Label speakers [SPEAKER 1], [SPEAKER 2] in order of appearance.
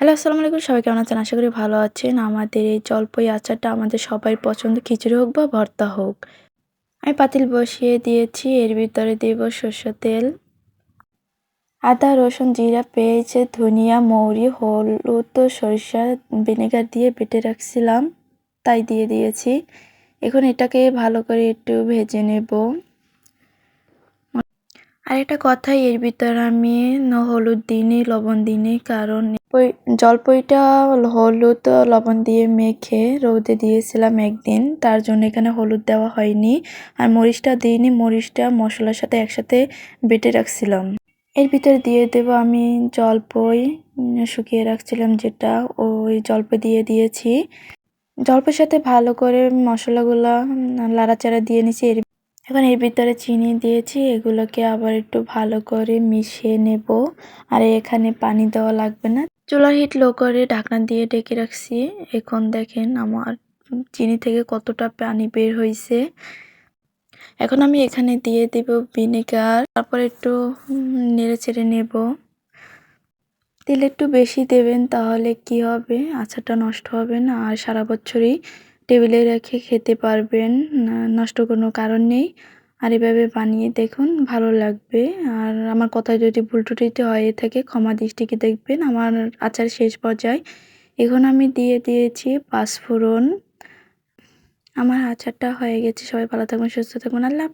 [SPEAKER 1] Hello, আসসালামু আলাইকুম। সবাই কেমন আছেন? আশা করি ভালো আছেন। আমাদের এই জলপই আচারটা আমাদের সবাই পছন্দ। খিচুড়ি হোক বা ভর্তা হোক। আমি পাতিল বসিয়ে দিয়েছি। এর ভিতরে দেব সর্ষের তেল, আদা, রসুন, জিরা, পেঁয়াজ, ধনিয়া, মৌরি, হলুদ, সরিষা, ভিনেগার দিয়ে বেটে রাখছিলাম। তাই দিয়ে দিয়েছি। এখন এটাকে ভালো করে একটু ভেজে নেব। আর একটা কথা, এর ভিতরে আমি হলুদ দিইনি, লবণ দিইনি, কারণ জলপইটা হলুদ, লবণ দিয়ে মেখে রোদে দিয়েছিলাম একদিন, তার জন্য এখানে হলুদ দেওয়া হয়নি। আর মরিচটা দিইনি, মরিচটা মশলার সাথে একসাথে বেটে রাখছিলাম। এর ভিতরে দিয়ে দেব আমি জলপই শুকিয়ে রাখছিলাম যেটা, ওই জলপই দিয়ে দিয়েছি। জলপের সাথে ভালো করে মশলাগুলো লাড়াচাড়া দিয়ে নিছি এর এখন এর ভিতরে চিনি দিয়েছি, এগুলোকে আবার একটু ভালো করে মিশিয়ে নেব। আর এখানে পানি দেওয়া লাগবে না। চুলার হিট লো করে ঢাকনা দিয়ে ডেকে রাখছি। এখন দেখেন আমার চিনি থেকে কতটা পানি বের হয়েছে এখন আমি এখানে দিয়ে দেব ভিনেগার। তারপর একটু নেড়ে চেড়ে নেব। তেল একটু বেশি দেবেন তাহলে কি হবে? আচারটা নষ্ট হবে না। আর সারা বছরই টেবিলে রেখে খেতে পারবেন। নষ্ট কোনো কারণ নেই। আর এভাবে বানিয়ে দেখুন, ভালো লাগবে। আর আমার কথায় যদি ভুল হয়ে থাকে ক্ষমা দৃষ্টিকে দেখবেন। আমার আচার শেষ পর্যায়ে এখন আমি দিয়ে দিয়েছি পাঁচফোড়ন। আমার আচারটা হয়ে গেছে। সবাই ভালো থাকবেন সুস্থ থাকবেন আল্লাহ